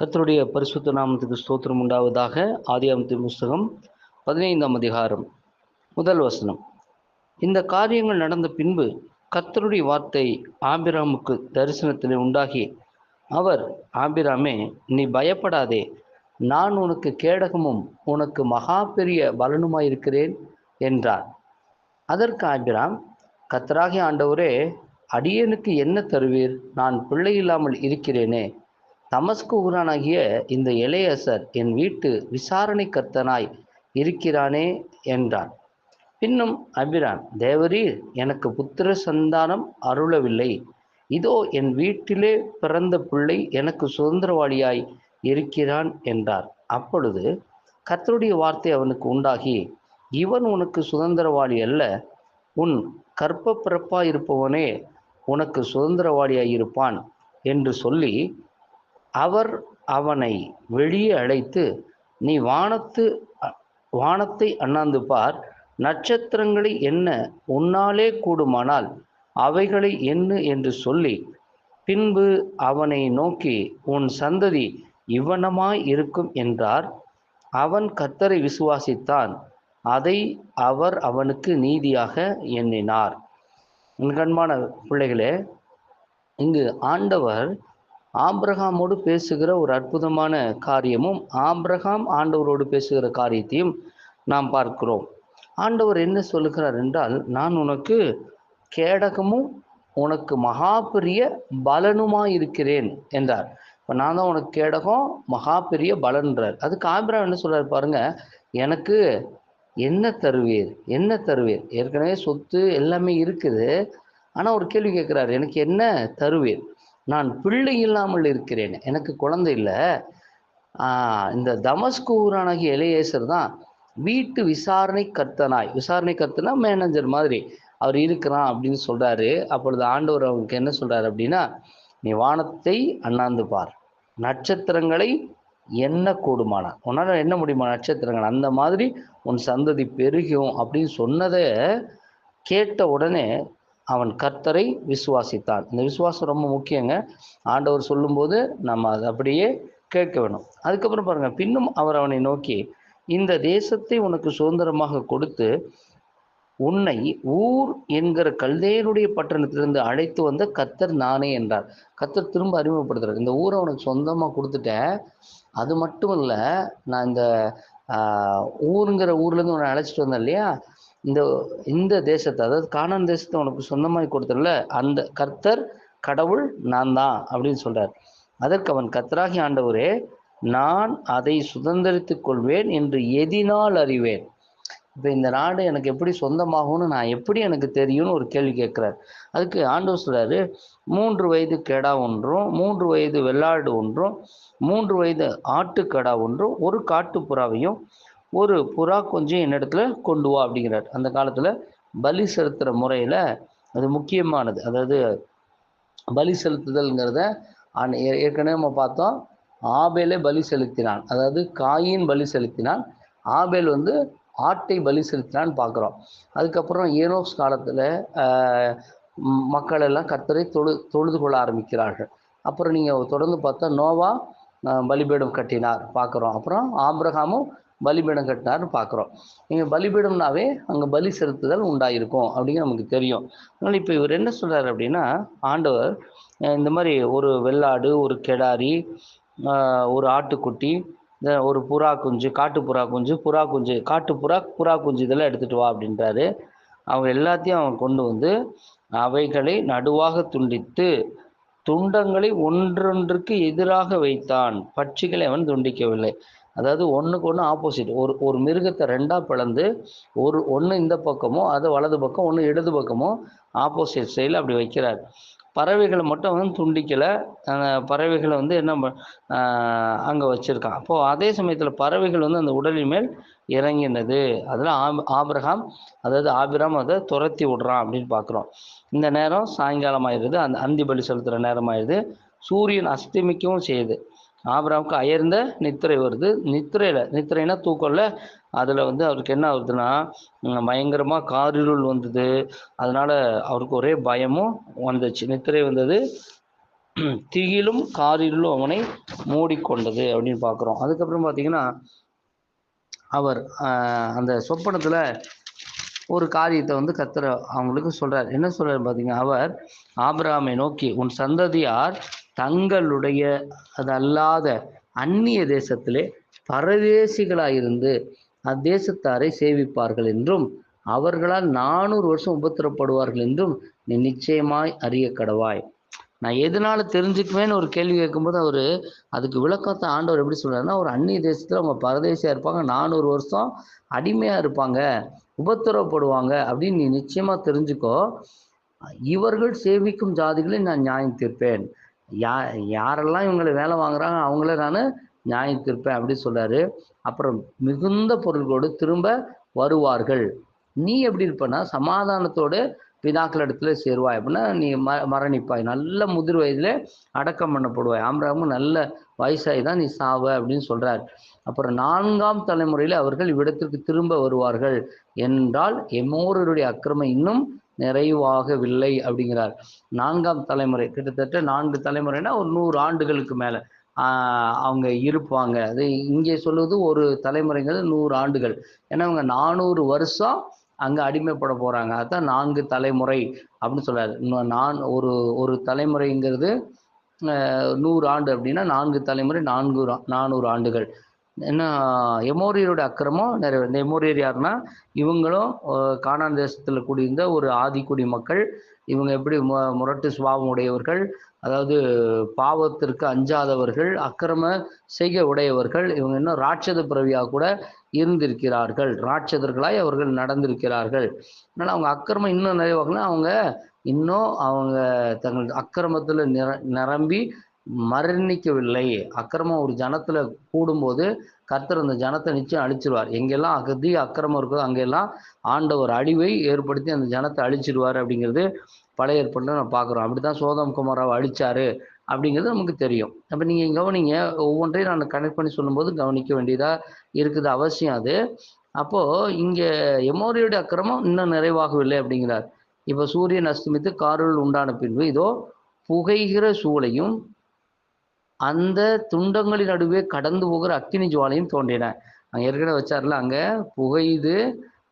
கத்தருடைய பரிசுத்த நாமத்துக்கு ஸ்தோத்திரம் உண்டாவதாக ஆதியாமத்து புஸ்தகம் பதினைந்தாம் அதிகாரம் முதல் வசனம். இந்த காரியங்கள் நடந்த பின்பு கத்தருடைய வார்த்தை ஆபிராமுக்கு தரிசனத்தில் உண்டாகி அவர் ஆபிராமே நீ பயப்படாதே. நான் உனக்கு கேடகமும் உனக்கு மகா பெரிய பலனுமாயிருக்கிறேன் என்றார். அதற்கு ஆபிராம் கத்தராகி ஆண்டவரே அடியனுக்கு என்ன தருவீர்? நான் பிள்ளை இல்லாமல் இருக்கிறேனே. தமஸ்கு ஊரானாகிய இந்த இளையசர் என் வீட்டு விசாரணை கர்த்தனாய் இருக்கிறானே என்றான். பின்னும் அபிரான் தேவரீர் எனக்கு புத்திர சந்தானம் அருளவில்லை. இதோ என் வீட்டிலே பிறந்த பிள்ளை எனக்கு சுதந்திரவாளியாய் இருக்கிறான் என்றார். அப்பொழுது கர்த்தருடைய வார்த்தை அவனுக்கு உண்டாகி இவன் உனக்கு சுதந்திரவாளி அல்ல. உன் கற்ப பிறப்பாயிருப்பவனே உனக்கு சுதந்திரவாளியாய் இருப்பான் என்று சொல்லி அவர் அவனை வெளியே அழைத்து நீ வானத்து வானத்தை அண்ணாந்து பார். நட்சத்திரங்களை என்ன உன்னாலே கூடுமானால் அவைகளை என்ன என்று சொல்லி பின்பு அவனை நோக்கி உன் சந்ததி இவ்வனமாய் இருக்கும் என்றார். அவன் கத்தரை விசுவாசித்தான். அதை அவர் அவனுக்கு நீதியாக எண்ணினார். என் கண்மான பிள்ளைகளே இங்கு ஆண்டவர் ஆப்ரஹாமோடு பேசுகிற ஒரு அற்புதமான காரியமும் ஆப்ரஹாம் ஆண்டவரோடு பேசுகிற காரியத்தையும் நாம் பார்க்கிறோம். ஆண்டவர் என்ன சொல்லுகிறார் என்றால் நான் உனக்கு கேடகமும் உனக்கு மகா பெரிய பலனுமாய் இருக்கிறேன் என்றார். இப்போ நான் தான் உனக்கு கேடகம் மகா பெரிய பலன்றார். அதுக்கு ஆபிரா என்ன சொல்கிறார் பாருங்க எனக்கு என்ன தருவீர் என்ன தருவீர்? ஏற்கனவே சொத்து எல்லாமே இருக்குது. ஆனால் ஒரு கேள்வி கேட்குறாரு எனக்கு என்ன தருவீர்? நான் பிள்ளை இல்லாமல் இருக்கிறேன். எனக்கு குழந்தை இல்லை. இந்த தமஸ்கு ஊரானாகிய இளையேசர் தான் வீட்டு விசாரணை கர்த்தனாய். விசாரணை கர்த்தனா மேனேஜர் மாதிரி. அவர் இருக்கிறான் அப்படின்னு சொல்றாரு. அப்பொழுது ஆண்டவர் அவனுக்கு என்ன சொல்றாரு அப்படின்னா நீ வானத்தை அண்ணாந்து பார். நட்சத்திரங்களை என்ன கூடுமானா உன்னால் என்ன முடியுமா நட்சத்திரங்கள்? அந்த மாதிரி உன் சந்ததி பெருகும் அப்படின்னு சொன்னதை கேட்ட உடனே அவன் கர்த்தரை விசுவாசித்தான். இந்த விசுவாசம் ரொம்ப முக்கியங்க. ஆண்டவர் சொல்லும்போது நம்ம அதை அப்படியே கேட்க வேணும். அதுக்கப்புறம் பாருங்க பின்னும் அவர் அவனை நோக்கி இந்த தேசத்தை உனக்கு சுதந்திரமாக கொடுத்து உன்னை ஊர் என்கிற கல்தேனுடைய பட்டணத்திலிருந்து அழைத்து வந்த கத்தர் நானே என்றார். கத்தர் திரும்ப அறிமுகப்படுத்துறார். இந்த ஊரை உனக்கு சொந்தமாக கொடுத்துட்டேன். அது மட்டும் இல்லை நான் இந்த ஊருங்கிற ஊர்லேருந்து உன்னை அழைச்சிட்டு வந்தேன் இல்லையா? இந்த இந்த தேசத்தை அதாவது கானான் தேசத்தை உனக்கு சொந்தமாய் கொடுத்தல அந்த கர்த்தர் கடவுள் நான் தான் அப்படின்னு சொல்றார். அதற்கு அவன் கத்தராகி ஆண்டவரே நான் அதை சுதந்திரித்துக் கொள்வேன் என்று எதினால் அறிவேன். இப்போ இந்த நாடு எனக்கு எப்படி சொந்தமாகும்னு நான் எப்படி எனக்கு தெரியும்னு ஒரு கேள்வி கேட்குறார். அதுக்கு ஆண்டவர் சொல்றாரு மூன்று வயது கெடா ஒன்றும் மூன்று வயது வெள்ளாடு ஒன்றும் மூன்று வயது ஆட்டுக்கடா ஒன்றும் ஒரு காட்டுப்புறாவையும் ஒரு புறா கொஞ்சம் என்னிடத்துல கொண்டு வா அப்படிங்கிறார். அந்த காலத்தில் பலி செலுத்துகிற முறையில் அது முக்கியமானது. அதாவது பலி செலுத்துதல்ங்கிறத ஏற்கனவே நம்ம பார்த்தோம். ஆபேலே பலி செலுத்தினான். அதாவது காயின் பலி செலுத்தினான். ஆபேல் வந்து ஆட்டை பலி செலுத்தினான்னு பார்க்குறோம். அதுக்கப்புறம் ஏனோஸ் காலத்தில் மக்கள் எல்லாம் கத்தரை தொழு தொழுது கொள்ள ஆரம்பிக்கிறார்கள். அப்புறம் நீங்கள் தொடர்ந்து பார்த்தா நோவா பலிபீடம் கட்டினார். பார்க்குறோம். அப்புறம் ஆப்ரஹாமும் பலிபீடம் கட்டினார்னு பார்க்குறோம் இங்கே பலிபீடம்னாவே அங்கே பலி செலுத்துதல் உண்டாயிருக்கும் அப்படிங்கிற நமக்கு தெரியும். அதனால் இப்போ இவர் என்ன சொல்கிறார் அப்படின்னா ஆண்டவர் இந்த மாதிரி ஒரு வெள்ளாடு ஒரு கெடாரி ஒரு ஆட்டுக்குட்டி ஒரு புறா குஞ்சு காட்டு புறா குஞ்சு புறா குஞ்சு காட்டு புறா புறா குஞ்சு இதெல்லாம் எடுத்துகிட்டு வா அப்படின்றாரு. அவங்க எல்லாத்தையும் அவன் கொண்டு வந்து அவைகளை நடுவாக துண்டித்து துண்டங்களை ஒன்றொன்றுக்கு எதிராக வைத்தான். பட்சிகளை அவன் துண்டிக்கவில்லை. அதாவது ஒன்றுக்கு ஒன்று ஆப்போசிட் ஒரு ஒரு மிருகத்தை ரெண்டாக பிளந்து ஒரு ஒன்று இந்த பக்கமோ அது வலது பக்கம் ஒன்று இடது பக்கமோ ஆப்போசிட் சைடில் அப்படி வைக்கிறார். பறவைகளை மட்டும் வந்து துண்டிக்கலை. பறவைகளை வந்து என்ன அங்கே வச்சுருக்கான். அப்போது அதே சமயத்தில் பறவைகள் வந்து அந்த உடலின் மேல் இறங்கினது. அதில் ஆப் ஆபிரகாம் அதாவது ஆபிராம் அதை துரத்தி விடுறான் அப்படின்னு பார்க்குறோம் இந்த நேரம் சாயங்காலம் ஆயிடுது அந்த அந்தி பலி செலுத்துகிற நேரம் ஆயிடுது சூரியன் அஸ்தமிக்கவும் செய்யுது. ஆபிராமுக்கு அயர்ந்த நித்திரை வருது. நித்திரையில் நித்திரைனா தூக்கம்ல அதில் வந்து அவருக்கு என்ன ஆகுதுன்னா பயங்கரமாக காரிருள் வந்தது. அதனால் அவருக்கு ஒரே பயமும் வந்துச்சு. நித்திரை வந்தது திகிலும் காரிலும் அவனை மூடிக்கொண்டது அப்படின்னு பார்க்குறோம் அதுக்கப்புறம் பார்த்தீங்கன்னா அவர் அந்த சொப்பனத்தில் ஒரு காரியத்தை வந்து கத்துற அவங்களுக்கு சொல்கிறார் என்ன சொல்கிறார் பார்த்தீங்கன்னா அவர் ஆபிராமை நோக்கி உன் சந்ததியார் தங்களுடைய அது அல்லாத அந்நிய தேசத்திலே பரதேசிகளாயிருந்து அத்தேசத்தாரை சேவிப்பார்கள் என்றும் அவர்களால் நானூறு வருஷம் உபத்திரப்படுவார்கள் என்றும் நீ நிச்சயமாய் அறிய கடவாய். நான் எதனால தெரிஞ்சுக்குவேன்னு ஒரு கேள்வி கேட்கும்போது அவர் அதுக்கு விளக்கத்தை ஆண்டவர் எப்படி சொல்றாருன்னா ஒரு அந்நிய தேசத்தில் அவங்க பரதேசியாக இருப்பாங்க நானூறு வருஷம் அடிமையாக இருப்பாங்க உபத்திரவப்படுவாங்க அப்படின்னு நீ நிச்சயமாக தெரிஞ்சுக்கோ. இவர்கள் சேவிக்கும் ஜாதிகளை நான் நியாயம் தீர்ப்பேன். யா யாரெல்லாம் இவங்களை வேலை வாங்குறாங்க அவங்கள நான் நியாயம் தீர்ப்பேன் அப்படி சொல்றாரு அப்புறம் மிகுந்த பொருள்களோடு திரும்ப வருவார்கள். நீ எப்படி இருப்பனா சமாதானத்தோடு பிதாக்கள் இடத்துல சேருவாய் அப்படின்னா நீ ம மரணிப்பாய். நல்ல முதிர் வயதில் அடக்கம் பண்ணப்படுவாய். ஆம்ராமும் நல்ல வயசாகி தான் நீ சாவ அப்படின்னு சொல்கிறார் அப்புறம் நான்காம் தலைமுறையில் அவர்கள் இவ்விடத்திற்கு திரும்ப வருவார்கள். என்றால் எம்மோருடைய அக்கிரமம் இன்னும் நிறைவாகவில்லை அப்படிங்கிறார். நான்காம் தலைமுறை கிட்டத்தட்ட நான்கு தலைமுறைனா ஒரு நூறு ஆண்டுகளுக்கு மேலே. அவங்க இருப்பாங்க. அது இங்கே சொல்லுவது ஒரு தலைமுறைங்கிறது நூறு ஆண்டுகள். ஏன்னா அவங்க நானூறு வருஷம் அங்கே அடிமைப்பட போகிறாங்க அதுதான் நான்கு தலைமுறை அப்படின்னு சொல்கிறார் இன்னும் நான் ஒரு ஒரு தலைமுறைங்கிறது நூறு ஆண்டு அப்படின்னா நான்கு தலைமுறை நான்கு நானூறு ஆண்டுகள். என்ன எமோரியரோட அக்கிரமம் நிறைய இந்த எமோரியர் யாருன்னா இவங்களும் காணான் தேசத்தில் கூடியிருந்த ஒரு ஆதிக்குடி மக்கள். இவங்க எப்படி மு முரட்டு சுபாவம் உடையவர்கள் அதாவது பாவத்திற்கு அஞ்சாதவர்கள் அக்கிரம செய்கை உடையவர்கள் இவங்க இன்னும் ராட்சத பிறவியாக கூட இருந்திருக்கிறார்கள். ராட்சதர்களாய் அவர்கள் நடந்திருக்கிறார்கள். அதனால் அவங்க அக்கிரமம் இன்னும் நிறைவாகலாம் அவங்க இன்னும் அவங்க தங்கள் அக்கிரமத்தில் நிர நிரம்பி மரணிக்கவில்லை. அக்கிரமம் ஒரு ஜனத்துல கூடும்போது கர்த்தர் அந்த ஜனத்தை நிச்சயம் அழிச்சிருவார். எங்கெல்லாம் அகதி அக்கிரமம் இருக்கோ அங்கெல்லாம் ஆண்டவர் அழிவை ஏற்படுத்தி அந்த ஜனத்தை அழிச்சிருவார் அப்படிங்கிறது பழைய ஏற்பட்டு நம்ம பார்க்குறோம். அப்படிதான் சோதம் குமாராவை அழிச்சாரு அப்படிங்கிறது நமக்கு தெரியும். அப்போ நீங்கள் கவனிங்க ஒவ்வொன்றையும் நான் கனெக்ட் பண்ணி சொல்லும்போது கவனிக்க வேண்டியதாக இருக்குது அவசியம் அது. அப்போது இங்கே எமோரியோட அக்கிரமம் இன்னும் நிறைவாகவில்லை அப்படிங்கிறார். இப்போ சூரியன் அஸ்தமித்து காரில் உண்டான பின்பு இதோ புகைகிற சூளையும் அந்த துண்டங்களின் நடுவே கடந்து போகிற அக்கினி ஜுவாலையும் தோன்றின. அங்கே ஏற்கனவே வச்சார்ல அங்கே புகையுது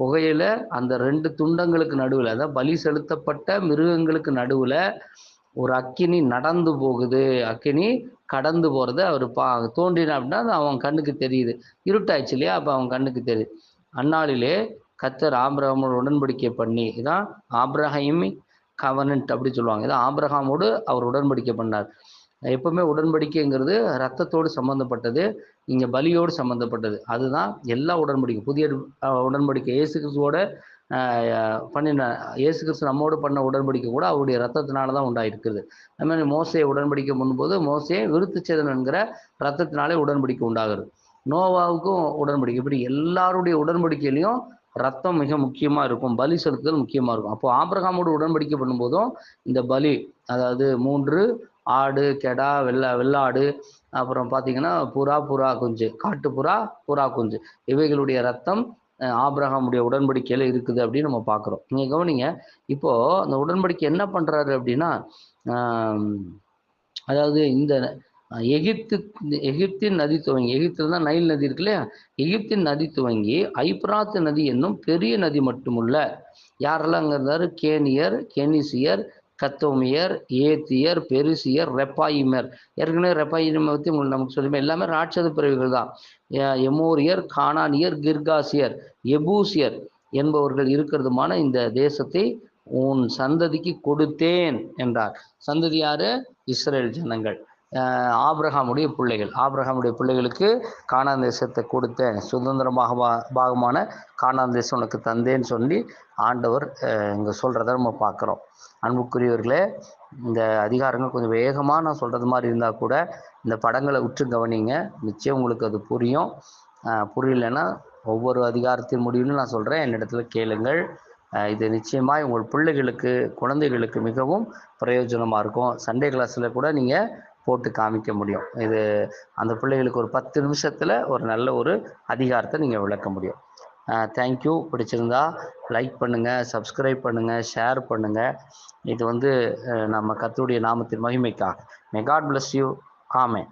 புகையில அந்த ரெண்டு துண்டங்களுக்கு நடுவில் அதாவது பலி செலுத்தப்பட்ட மிருகங்களுக்கு நடுவில் ஒரு அக்கினி நடந்து போகுது. அக்கினி கடந்து போகிறது அவர் பா தோன்றின அப்படின்னா அது அவன் கண்ணுக்கு தெரியுது. இருட்டாச்சு இல்லையா? அப்போ அவன் கண்ணுக்கு தெரியுது. அந்நாளிலே கத்தர் ஆபிரகாமோட உடன்படிக்கை பண்ணி இதான் ஆப்ரஹாமி கவனன்ட் அப்படி சொல்லுவாங்க. இதான் ஆப்ரஹாமோடு அவர் உடன்படிக்கை பண்ணார். எப்பவுமே உடன்படிக்கைங்கிறது ரத்தத்தோடு சம்பந்தப்பட்டது இங்கே பலியோடு சம்பந்தப்பட்டது. அதுதான் எல்லா உடன்படிக்கை புதிய உடன்படிக்கை. இயேசு கிறிஸ்துவோட பண்ணின இயேசு கிறிஸ்து நம்மோடு பண்ண உடன்படிக்கை கூட அவருடைய ரத்தத்தினால தான் உண்டாயிருக்கிறது. அது மாதிரி மோசையை உடன்படிக்கை பண்ணும்போது மோசையை விருத்துச்சேதன் என்கிற ரத்தத்தினாலே உடன்படிக்கை உண்டாகிறது நோவாவுக்கும் உடன்படிக்கை. இப்படி எல்லாருடைய உடன்படிக்கையிலையும் ரத்தம் மிக முக்கியமாக இருக்கும். பலி செலுத்துதல் முக்கியமாக இருக்கும். அப்போ ஆபிரகாமோடு உடன்படிக்கை பண்ணும்போதும் இந்த பலி அதாவது மூன்று ஆடு கெடா வெள்ளா வெள்ளாடு அப்புறம் பார்த்தீங்கன்னா புறா புறா குஞ்சு காட்டு புறா புறா குஞ்சு. இவைகளுடைய ரத்தம் அஹ், ஆபிரகாமுடைய இருக்குது அப்படின்னு நம்ம பார்க்குறோம் நீங்கள் கவனிங்க இப்போது அந்த உடன்படிக்கை என்ன பண்ணுறாரு அப்படின்னா அதாவது இந்த எகிப்து எகிப்தின் நதி துவங்கி எகிப்தில் தான் நைல் நதி இருக்கு இல்லையா? எகிப்தின் நதி துவங்கி ஐப்ராத்து நதி என்னும் பெரிய நதி மட்டுமல்ல யாரெல்லாம் அங்கே இருந்தார்? கேனியர் கெனிசியர் கத்தோமியர் ஏத்தியர் பெருசியர் ரெப்பாயிமர். ஏற்கனவே ரெப்பாயிமை பற்றி உங்களுக்கு நமக்கு சொல்லுமே எல்லாமே ராட்சத பிறவிகள் தான். எமோரியர் கானானியர் கிர்காசியர் எபூசியர் என்பவர்கள் இருக்கிறதுமான இந்த தேசத்தை உன் சந்ததிக்கு கொடுத்தேன் என்றார். சந்ததி யாரு? இஸ்ரேல் ஜனங்கள். ஆப்ரஹாமுடைய பிள்ளைகள். ஆப்ரஹாமுடைய பிள்ளைகளுக்கு கானான் தேசத்தை கொடுத்தேன். சுதந்திரமாக பாகமான கானான் தேசம் உனக்கு தந்தேன்னு சொல்லி ஆண்டவர் இங்கே சொல்கிறத நம்ம பார்க்குறோம். அன்புக்குரியவர்களே இந்த அதிகாரங்கள் கொஞ்சம் வேகமாக நான் சொல்கிறது மாதிரி இருந்தால் கூட இந்த படங்களை உற்று கவனிங்க. நிச்சயம் உங்களுக்கு அது புரியும். புரியலன்னா புரியலைன்னா ஒவ்வொரு அதிகாரத்தின் முடிவுன்னு நான் சொல்கிறேன் என்னிடத்துல கேளுங்கள். இது நிச்சயமாக உங்கள் பிள்ளைகளுக்கு குழந்தைகளுக்கு மிகவும் பிரயோஜனமாக இருக்கும். சண்டே கிளாஸில் கூட நீங்கள் போட்டு காமிக்க முடியும். இது அந்த பிள்ளைகளுக்கு ஒரு பத்து நிமிஷத்தில் ஒரு நல்ல ஒரு அதிகாரத்தை நீங்கள் விளக்க முடியும். தேங்க்யூ பிடிச்சிருந்தா லைக் பண்ணுங்கள் சப்ஸ்கிரைப் பண்ணுங்கள் ஷேர் பண்ணுங்கள் இது வந்து நம்ம கத்துடைய நாமத்தின் மகிமைக்காக. May God bless you amen